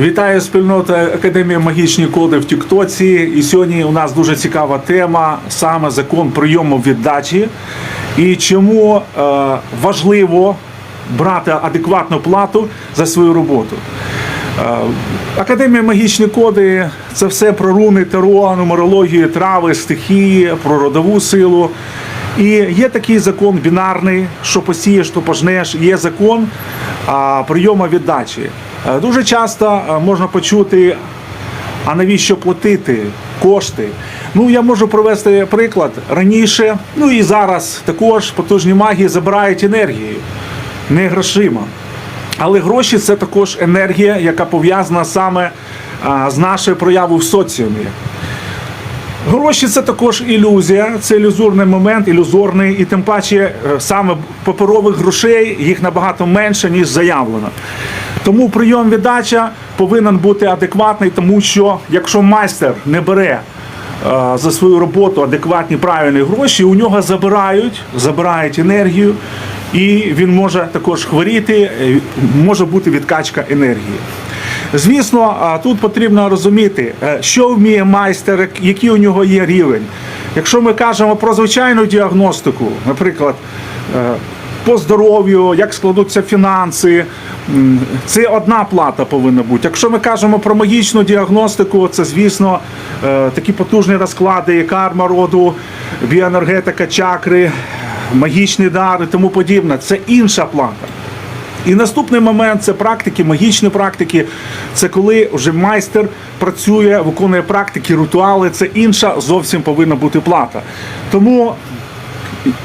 Вітаю спільнота Академії Магічні коди в Тіктоці. І сьогодні у нас дуже цікава тема саме закон прийому віддачі і чому е, важливо брати адекватну плату за свою роботу. Е, Академія Магічні коди це все про руни, таро, нумерологію, трави, стихії, про родову силу. І є такий закон бінарний, що посієш, то пожнеш. Є закон прийому віддачі. Е, Дуже часто е, можна почути, а навіщо платити кошти? Ну, я можу привести приклад раніше, ну і зараз також потужні магії забирають енергію, не грошима. Але гроші це також енергія, яка пов'язана саме з нашою проявою в соціумі. Гроші це також ілюзія, це ілюзорний момент, ілюзорний, і тим паче е, саме паперових грошей їх набагато менше, ніж заявлено. Тому прийом віддача повинен бути адекватний, тому що якщо майстер не бере е, за свою роботу адекватні правильні гроші, у нього забирають, забирають енергію, і він може також хворіти, е, може бути відкачка енергії. Звісно, тут потрібно розуміти, е, що вміє майстер, який у нього є рівень. Якщо ми кажемо про звичайну діагностику, наприклад, е, по здоров'ю, як складуться фінанси, це одна плата повинна бути. Якщо ми кажемо про магічну діагностику, це звісно е, такі потужні розклади, карма роду, біоенергетика, чакри, магічний дар і тому подібне. Це інша плата. І наступний момент це практики, магічні практики. Це коли вже майстер працює, виконує практики, ритуали. Це інша зовсім повинна бути плата. Тому.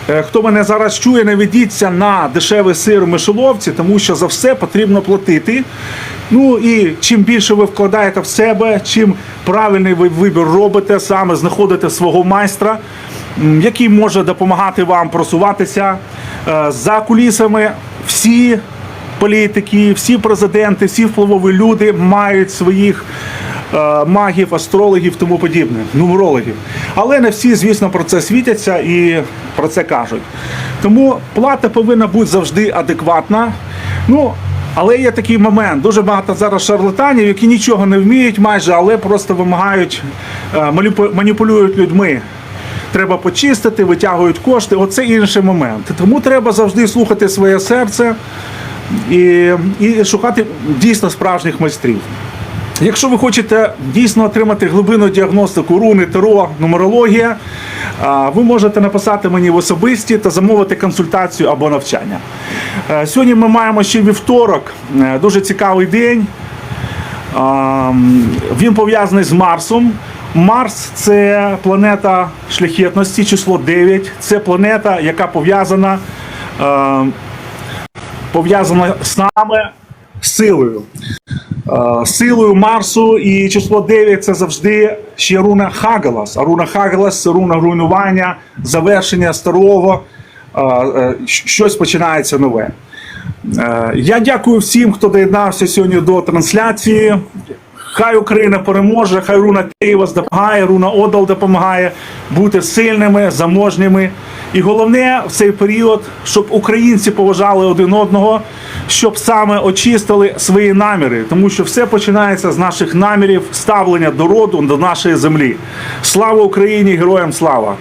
е, Хто мене зараз чує, не ведіться на дешевий сир у мишоловці, тому що за все потрібно платити. Ну і чим більше ви вкладаєте в себе, чим правильний ви вибір робите, саме знаходите свого майстра, який може допомагати вам просуватися Е, за кулісами. Всі політики, всі президенти, всі впливові люди мають своїх е, магів, астрологів, тому подібне, нумерологів. Але не всі, звісно, про це світяться і про це кажуть. Тому плата повинна бути завжди адекватна. Ну, але є такий момент. Дуже багато зараз шарлатанів, які нічого не вміють майже, але просто вимагають, е, маніпулюють людьми. Треба почистити, витягують кошти. Оце інший момент. Тому треба завжди слухати своє серце і, і шукати дійсно справжніх майстрів. Якщо ви хочете дійсно отримати глибинну діагностику руни, таро, нумерологія, ви можете написати мені в особисті та замовити консультацію або навчання. Е, Сьогодні ми маємо ще вівторок, е, дуже цікавий день. Він пов'язаний з Марсом. Марс це планета шляхетності, число 9. Це планета, яка пов'язана е, пов'язана саме з силою. Е, Силою Марсу і число 9 це завжди ще руна Хагалас. А руна Хагалас це руна руйнування, завершення старого, е, е, щось починається нове. Я дякую всім, хто доєднався сьогодні до трансляції. Хай Україна переможе, хай руна Києва допомагає, руна Одал допомагає бути сильними, заможніми. І головне в цей період, щоб українці поважали один одного, щоб саме очистили свої наміри, тому що все починається з наших намірів ставлення до роду, до нашої землі. Слава Україні! Героям слава!